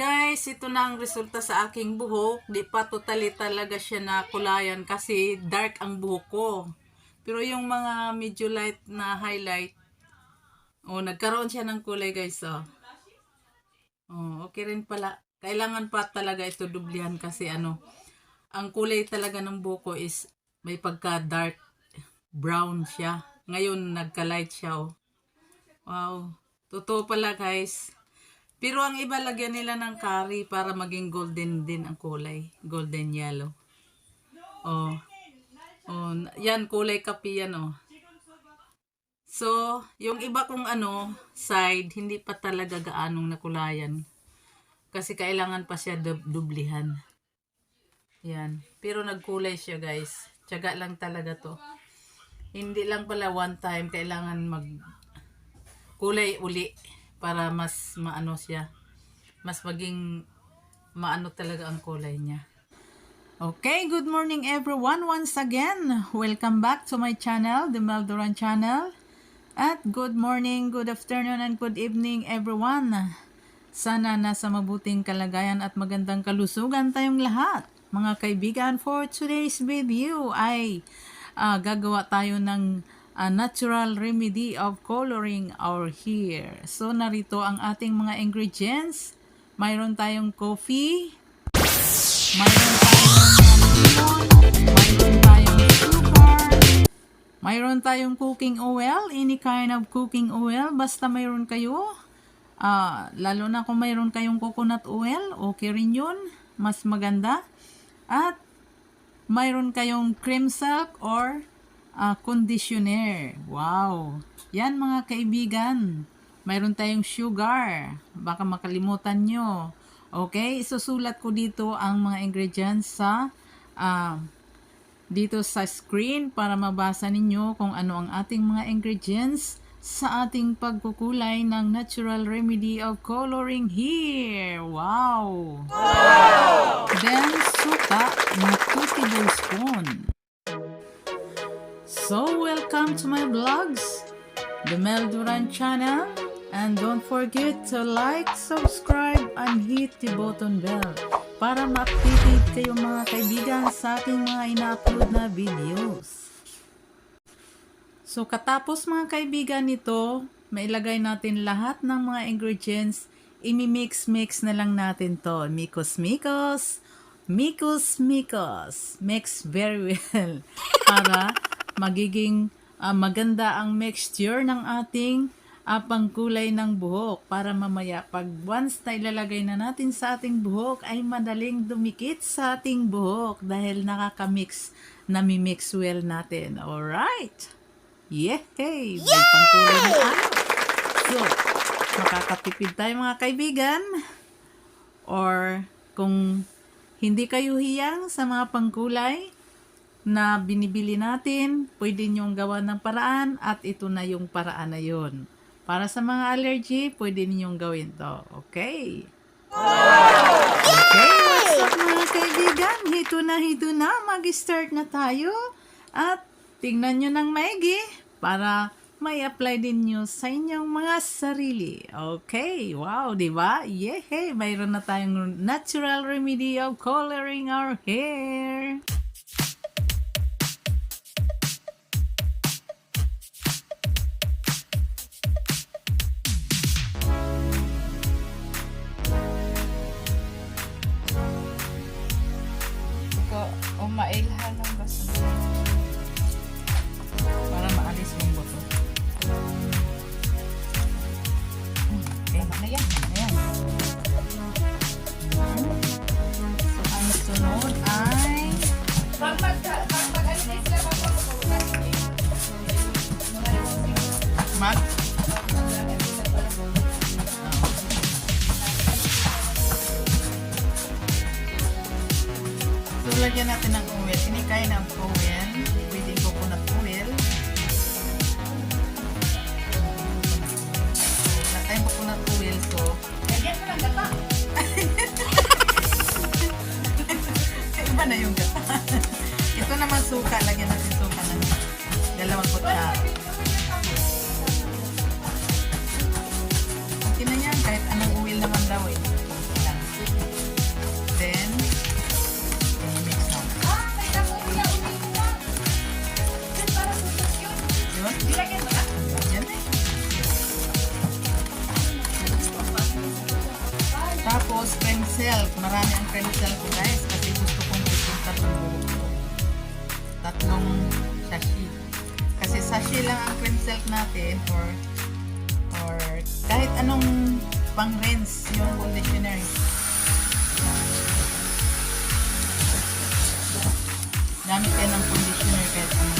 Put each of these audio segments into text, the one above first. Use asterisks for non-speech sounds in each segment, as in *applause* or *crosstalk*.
Guys, ito na ang resulta sa aking buhok. Di pa totally talaga siya na kulayan kasi dark ang buhok ko. Pero yung mga medyo light na highlight, oh, nagkaroon siya ng kulay guys. Oh. Oh, okay rin pala. Kailangan pa talaga ito dublihan kasi ano, ang kulay talaga ng buhok ko is may pagka dark brown siya. Ngayon nagka-light siya oh. Wow. Totoo pala guys. Pero ang iba lagyan nila ng curry para maging golden din ang kulay. Golden yellow. Oh. Oh, yan kulay kape yan oh. So, yung iba kong ano, side, hindi pa talaga gaanong nakulayan. Kasi kailangan pa siya dub- dublihan. Yan. Pero nagkulay siya guys. Tiyaga lang talaga to. Hindi lang pala one time, kailangan mag kulay uli para mas maano siya. Mas maging maano talaga ang kulay niya. Okay, good morning everyone once again. Welcome back to my channel, the Meldoran channel. At good morning, good afternoon, and good evening everyone. Sana nasa mabuting kalagayan at magandang kalusugan tayong lahat. Mga kaibigan, for today's video ay ah, gagawa tayo ng ah, natural remedy of coloring our hair. So narito ang ating mga ingredients. Mayroon tayong coffee, mayroon tayong lemon, mayroon tayong sugar, mayroon tayong cooking oil, any kind of cooking oil, basta mayroon kayo. Ah, lalo na kung mayroon kayong coconut oil, okay rin yun. Mas maganda. At mayroon kayong cream silk or ah, conditioner. Wow. Yan mga kaibigan. Mayroon tayong sugar. Baka makalimutan nyo. Okay, isusulat ko dito ang mga ingredients sa ah, dito sa screen para mabasa ninyo kung ano ang ating mga ingredients sa ating pagkukulay ng natural remedy of coloring hair. Wow! Then, suka na 2 tablespoon. So, welcome to my vlogs, the Mel Duran channel. And don't forget to like, subscribe, and hit the button bell para ma-updated kayo mga kaibigan sa ating mga ina-upload na videos. So, katapos mga kaibigan nito, mailagay natin lahat ng mga ingredients. Imi-mix-mix na lang natin to. Mikos-mikos, mikos-mikos. Mix very well. *laughs* Para magiging ah, maganda ang mixture ng ating ah, pangkulay ng buhok. Para mamaya, pag once na ilalagay na natin sa ating buhok, ay madaling dumikit sa ating buhok dahil nakaka-mix, nami-mix well natin. Alright? Yay! May pangkulay na tayo. So, makakatipid tayo mga kaibigan. Or kung hindi kayo hiyang sa mga pangkulay na binibili natin, pwede nyong gawa ng paraan at ito na yung paraan na yun. Para sa mga allergy, pwede ninyong gawin to. Okay? Okay, what's up mga kaibigan? Hito na, hito na. Mag-start na tayo. At tingnan nyo ng maigi para may apply din nyo sa inyong mga sarili. Okay, wow, di ba? Yehey, mayroon na tayong natural remedy of coloring our hair. Umailhan ng na yung gata. *laughs* Ito naman suka. Lagyan natin suka ng dalawang kutsa. Okay na yan. Kahit anong oil naman daw eh. Then, Dilagyan mo na? Dilagyan eh. Tapos, creme silk. Marami ang creme silk, guys. Sashi. Kasi sashi lang ang cream silk natin or or kahit anong pang rinse yung conditioner. Gamit yan ng conditioner kahit ano.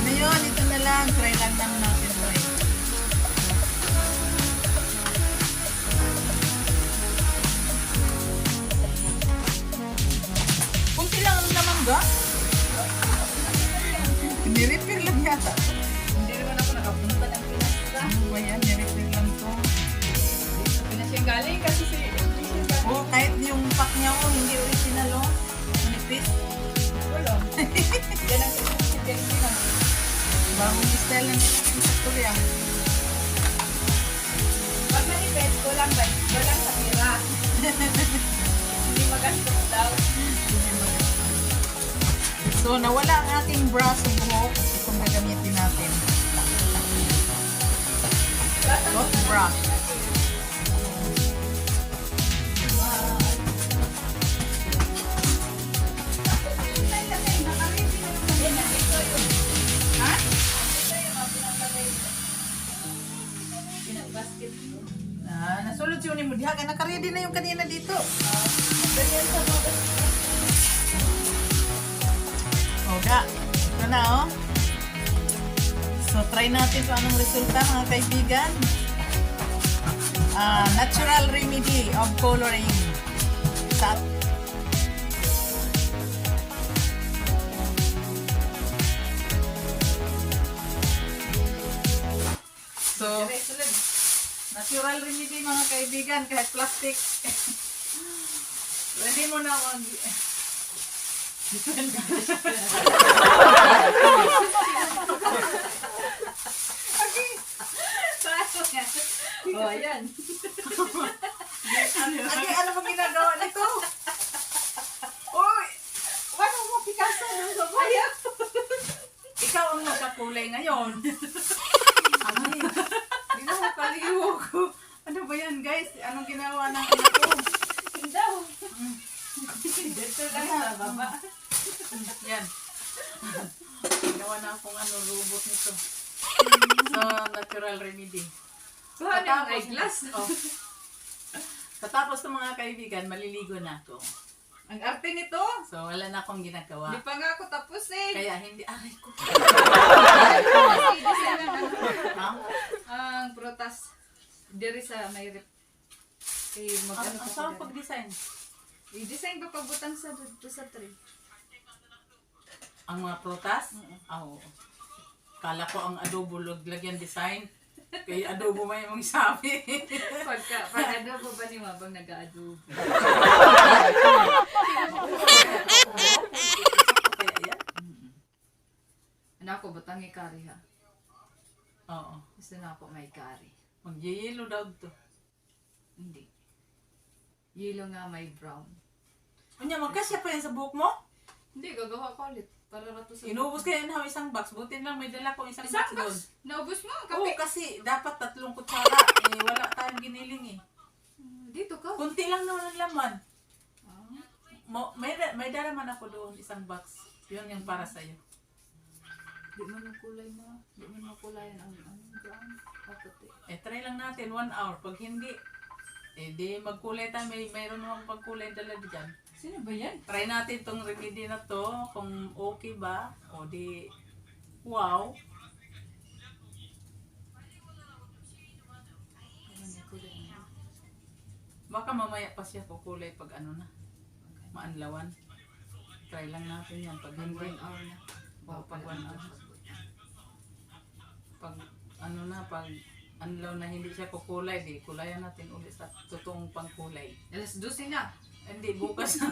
Ngayon, ito na lang. Try lang lang natin try. Kunti lang ang naman ga. Nirefill lang yata. Hindi naman ako nakapunta ng Pinas. Ano ba yan? Nirefill lang to. Pinas yung galing kasi si. Oh, kahit yung pack niya ko, hindi original oh. Nipis. Wala. *laughs* Yan ang si Delphina. Bagong style lang nila yung sa Korea. Pag manifest, kulang ba? Kulang sa pira. *laughs* Hindi magastos daw. So, nawala ang ating bra sa buhok. Itong gagamitin natin. Not brush. Ah, nasulod Uni mo. Diha ka nakaready na yung kanina dito. Natin kung anong resulta mga kaibigan. Ah, natural remedy of coloring. Sa So, natural remedy mga kaibigan kahit plastic. *laughs* Pwede mo na mag... *laughs* Oh, ayan. *laughs* Ate, ano ba ginagawa nito? Uy! Ano mo, Picasso? Ano sa bayan? Ikaw ang nagkakulay ngayon. Ay, di na makaliwo ko. Ano ba yan, guys? Anong ginawa ng anak ko? Daw. Dito lang sa baba. Yan. Ginawa na akong ano, robot nito. So, natural remedy. Kuha na yung eyeglass. Oh. Katapos ng mga kaibigan, maliligo na ako. Ang arte nito. So, wala na akong ginagawa. Hindi pa nga ako tapos eh. Kaya hindi, aray ko. *laughs* Ang ano, prutas. Diri sa may rep. Kay mag ano ang sarap pag-design. I-design ba pabutang sa dito sa tree? Ang mga prutas? Ah, Oo. Kala ko ang adobo lagyan design. Kay adobo may mong sabi. *laughs* Pagka, pag adobo ba ni Mabang yan? *laughs* Ano ako, butang ikari ha? Oo. Gusto na ako may kari. Mag-yellow daw to. Hindi. Yellow nga may brown. Kunya, magkasya pa yan sa buhok mo? Hindi, gagawa ko ulit. Para rato sa... Inubos kaya na isang box. Buti lang may dala ko isang, Isang box doon. box? Naubos mo? Oo, Kape? kasi dapat tatlong kutsara. Eh, wala tayong giniling eh. Dito ka. Kunti lang naman ang laman. Ah. Mo, may, may dala man ako doon, isang box. Yun yung para sa'yo. Di mo na kulay mo. Di mo na kulay ang ano, brown. Kaputi. Eh, try lang natin, one hour. Pag hindi, eh, di magkulay tayo. May, mayroon namang pagkulay dala dyan. Sino ba yan? Try natin tong remedy na to, kung okay ba. O di, wow. Ano? Baka mamaya pa siya kukulay pag ano na, maanlawan. Try lang natin yan. Pag hindi, one hour na. o pag one hour. Pag ano na, pag anlaw na hindi siya kukulay, di kulayan natin ulit sa totoong pangkulay. Alas 12 na. Hindi, bukas na.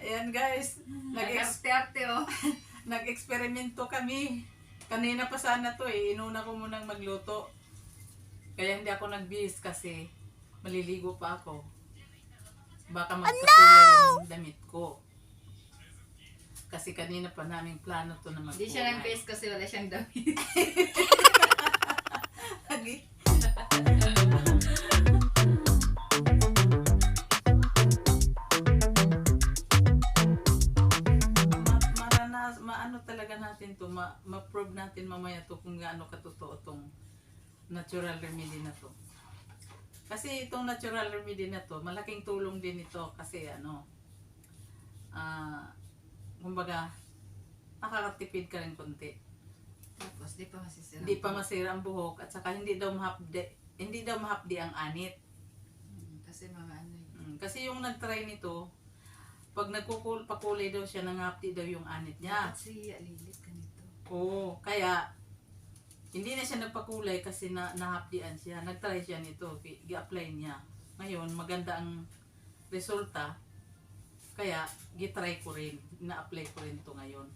Ayan guys, nag-ex- Nag-arte-arte oh. *laughs* nag-eksperimento kami. Kanina pa sana to eh, inuna ko munang magluto. Kaya hindi ako nag-bis kasi maliligo pa ako. Baka magkakulay yung damit ko. Kasi kanina pa namin plano to na magkulay. Hindi siya ng face kasi wala siyang damit. *laughs* Lagi. *laughs* ma ma-prove natin mamaya to kung gaano katotoo tong natural remedy na to. Kasi itong natural remedy na to, malaking tulong din ito kasi ano, ah, kumbaga, nakakatipid ka rin konti. Tapos, di pa masisira. Hindi pa masira ang buhok at saka hindi daw mahapdi, hindi daw mahapdi ang anit. Mm, Kasi mga ano yun. Mm, kasi yung nag-try nito, pag nagkukul pakulay daw siya, nangapdi daw yung anit niya. Bakit si Alilit ganito? Oo, kaya hindi na siya nagpakulay kasi na nahapdian siya. Nag-try siya nito, gi- gi-apply niya. Ngayon, maganda ang resulta. Kaya, gitry ko rin. Na-apply ko rin to ngayon.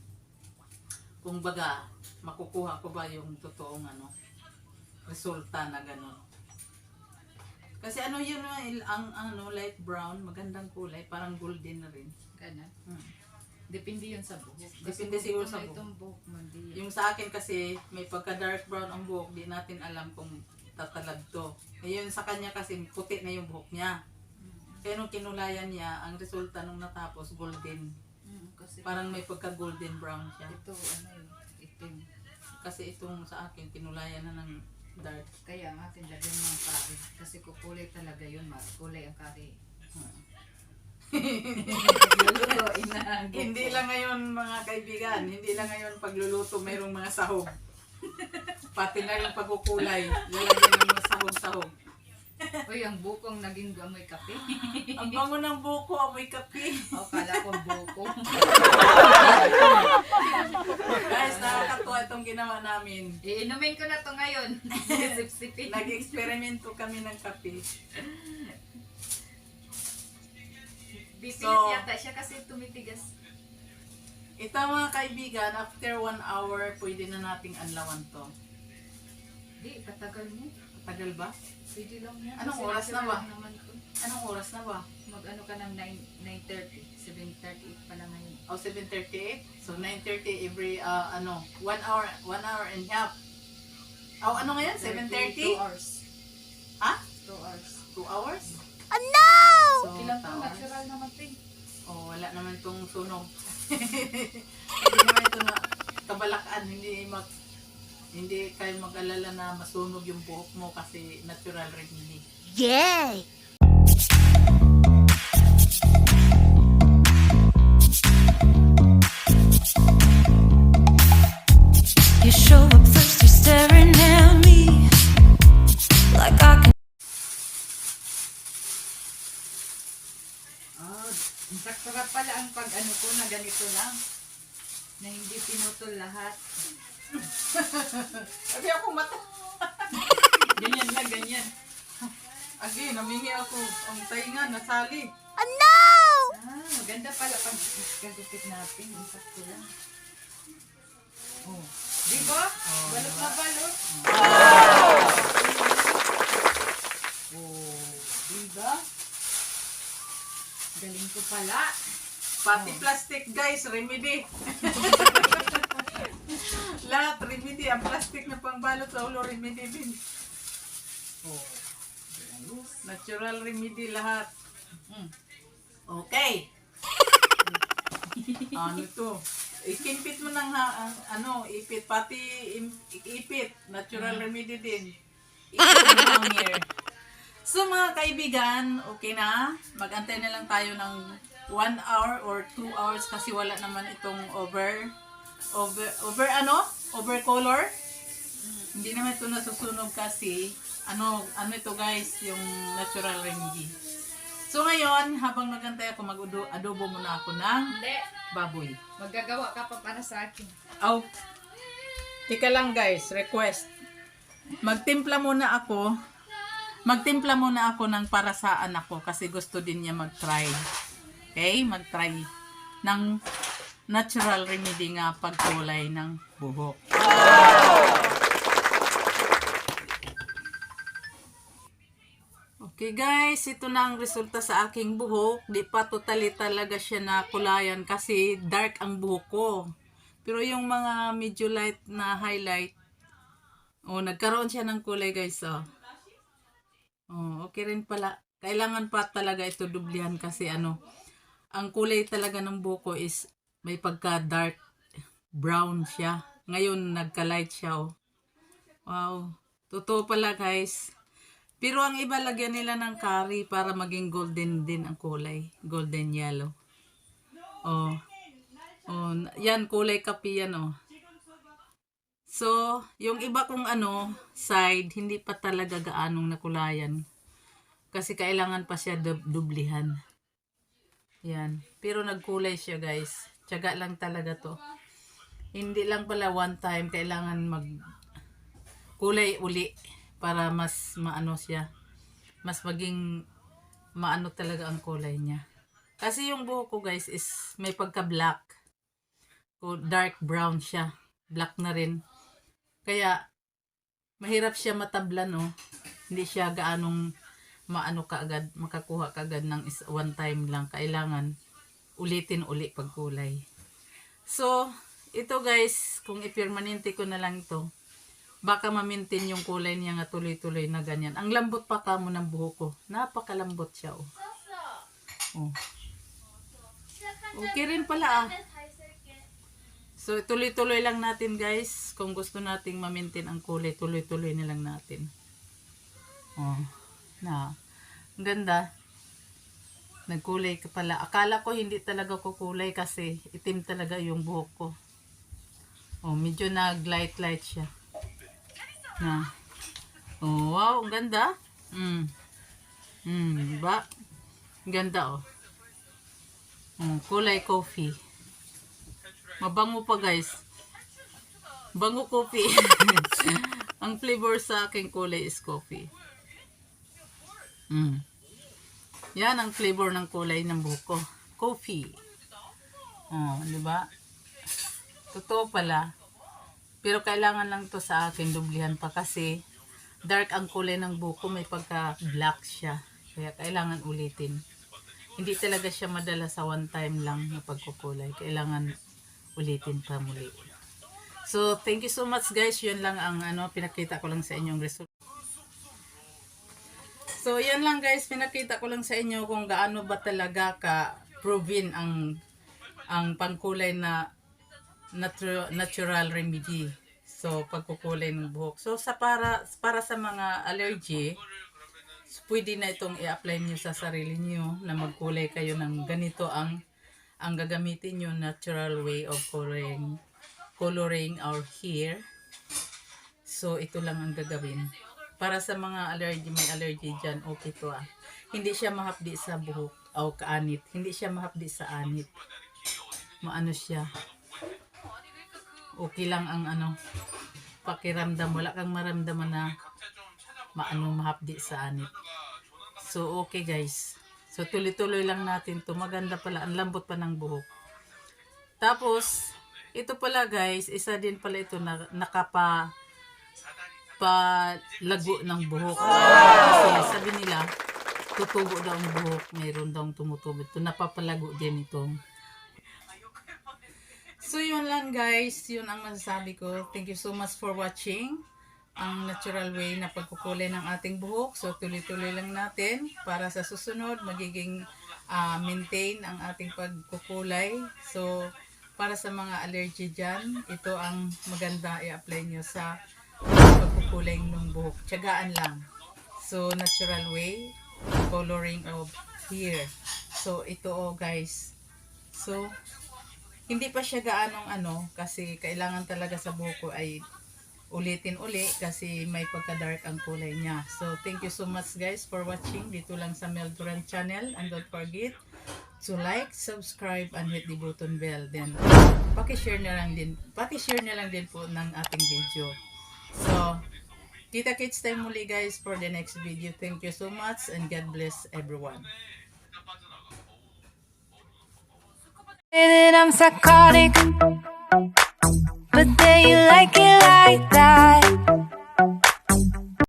Kung baga, makukuha ko ba yung totoong ano, resulta na gano'n. Kasi ano yun, ang, ang ano, light brown, magandang kulay, parang golden na rin. Ganun. Hmm. Depende yun sa buhok. Depende siguro sa buhok. Itong buhok mo, di. Yung sa akin kasi, may pagka dark brown ang buhok, di natin alam kung tatalab to. Ngayon sa kanya kasi, puti na yung buhok niya. Kaya nung kinulayan niya, ang resulta nung natapos, golden. Mm, kasi Parang may pagka golden brown siya. ito, ano yun, itim. Kasi itong sa akin, kinulayan na ng dark. Kaya ang akin lagyan ng kari. Kasi kukulay talaga yun, ma. Kulay ang kari. Lulutuin *laughs* na. Hindi lang ngayon mga kaibigan, hindi lang ngayon pagluluto mayroong mga sahog. Pati na yung pagkukulay, lalagyan ng mga sahog-sahog. Uy, ang bukong naging amoy kape. *laughs* Ang bango ng buko, amoy kape. o, kala ko buko. Guys, nakakatuwa itong ginawa namin. Iinumin ko na to ngayon. *laughs* Sip-sipin. Nag-eksperimento kami ng kape. Bipilit So- yata siya kasi tumitigas. Ito mga kaibigan, after one hour, pwede na nating anlawan to. Di, patagal mo. Tagal ba? Pwede lang yan. Anong Kasi oras na natural ba? lang Naman to. Anong oras na ba? Mag-ano ka ng 9, 9.30. 7.38 pa lang ngayon. O, 7.38? So, 9.30 every, uh, ano, one hour, one hour and half. Oh, ano ngayon? 2 7.30? hours. Ha? 2 hours. Two hours? So, Ilang to? two hours. Natural naman to eh. Oh, wala naman tong sunog. *laughs* hindi naman ito na kabalakan, hindi mag hindi kayo mag-alala na masunog yung buhok mo kasi natural remedy. Yay! You show up thirsty, staring at me like I can. Ah, sakto pala ang pag-ano ko na ganito lang. Na hindi pinutol lahat. Sabi ako mata. *laughs* Ganyan na, ganyan. Agi, namingi ako. Ang tainga, nasali. Oh no! Ah, maganda pala pag kagupit natin. Ang sakto lang. Oh. Di ba? balot na balot. Oh. Di ba? Galing ko pala. Pati plastic guys, remedy. *laughs* Lahat remedy. Ang plastic na pangbalot sa ulo, remedy din. Oh. Natural remedy lahat. Mm. Okay. *laughs* ano to? Ikinpit mo ng ha, ang- ano, ipit, pati im- ipit, natural remedy din. Ipit mo hair. So mga kaibigan, okay na. Magantay na lang tayo ng 1 hour or 2 hours kasi wala naman itong over, over, over ano? Over color? Hindi naman ito nasusunog kasi ano, ano ito guys, yung natural remedy. So ngayon, habang nagantay ako, mag-adobo muna ako ng Hindi. baboy. Maggagawa ka pa para sa akin. Aw. Tika lang guys, request. Magtimpla muna ako. Magtimpla muna ako ng para sa anak ko kasi gusto din niya mag-try. Okay? Mag-try ng natural remedy nga pagkulay ng buhok. Okay guys, ito na ang resulta sa aking buhok. Di pa totally talaga siya na kulayan kasi dark ang buhok ko. Pero yung mga medyo light na highlight, oh, nagkaroon siya ng kulay guys, oh. Oh, okay rin pala. Kailangan pa talaga ito dublihan kasi ano, ang kulay talaga ng buhok ko is may pagka dark brown siya. Ngayon, nagka-light siya, oh. Wow. Totoo pala, guys. Pero ang iba, lagyan nila ng curry para maging golden din ang kulay. Golden yellow. Oh. Oh, yan, kulay kape yan, oh. So, yung iba kong ano, side, hindi pa talaga gaanong nakulayan. Kasi kailangan pa siya dub- dublihan. Yan. Pero nagkulay siya, guys. Tiyaga lang talaga to. Hindi lang pala one time, kailangan mag kulay uli para mas maano siya. Mas maging maano talaga ang kulay niya. Kasi yung buhok ko, guys, is may pagka-black. Dark brown siya. Black na rin. Kaya, mahirap siya matablan, no? Hindi siya gaanong maano kaagad, makakuha kaagad ng one time lang. Kailangan ulitin uli pag kulay. So, ito guys, kung ipermanente ko na lang ito, baka ma-maintain yung kulay niya nga tuloy-tuloy na ganyan. Ang lambot pa kamo ng buhok ko. Napakalambot siya, oh. oh. Okay rin pala, ah. So, tuloy-tuloy lang natin guys. Kung gusto nating ma-maintain ang kulay, tuloy-tuloy na lang natin. Oh, na. Ang ganda. Nagkulay ka pala. Akala ko hindi talaga kukulay kasi itim talaga yung buhok ko. Oh, medyo nag-light-light siya. Na. Oh, wow, ang ganda. Mm. Mm, diba? Ganda, oh. Mm, kulay coffee. Mabango pa guys. Bango coffee. *laughs* Ang flavor sa aking kulay is coffee. Mm. Yan ang flavor ng kulay ng buhok ko. Coffee. Oh, di ba? Totoo pala. Pero kailangan lang to sa akin dublihan pa kasi dark ang kulay ng buhok ko, may pagka black siya. Kaya kailangan ulitin. Hindi talaga siya madala sa one time lang na pagkukulay. Kailangan ulitin pa muli. So, thank you so much guys. Yun lang ang ano, pinakita ko lang sa inyong result. So, yan lang guys. Pinakita ko lang sa inyo kung gaano ba talaga ka proven ang ang pangkulay na natural, natural remedy. So, pagkukulay ng buhok. So, sa para, para sa mga allergy, pwede na itong i-apply nyo sa sarili nyo na magkulay kayo ng ganito ang ang gagamitin nyo natural way of coloring coloring our hair so ito lang ang gagawin para sa mga allergy may allergy dyan okay to ah. Hindi siya mahapdi sa buhok o kaanit. Hindi siya mahapdi sa anit. Maano siya? Okay lang ang ano pakiramdam. Wala kang maramdaman na maano mahapdi sa anit. So okay guys. So, tuloy-tuloy lang natin to. Maganda pala. Ang lambot pa ng buhok. Tapos, ito pala guys, isa din pala ito na nakapa palago ng buhok. Kasi sabi nila, tutubo daw ang buhok. Mayroon daw tumutubo. Ito, napapalago din ito. So, yun lang guys. Yun ang masasabi ko. Thank you so much for watching ang natural way na pagkukulay ng ating buhok. So, tuloy-tuloy lang natin para sa susunod magiging ah, maintain ang ating pagkukulay. So, para sa mga allergy dyan, ito ang maganda i-apply nyo sa pagkukulay ng buhok. Tiyagaan lang. So, natural way, coloring of hair. So, ito oh guys. So, hindi pa siya gaanong ano kasi kailangan talaga sa buhok ko ay ulitin uli kasi may pagka-dark ang kulay niya. So, thank you so much guys for watching dito lang sa Mel channel. And don't forget to like, subscribe, and hit the button bell. Then, paki-share na lang din, paki-share na lang din po ng ating video. So, Kita-kits tayo muli guys for the next video. Thank you so much and God bless everyone. I'm psychotic, but they like it like that.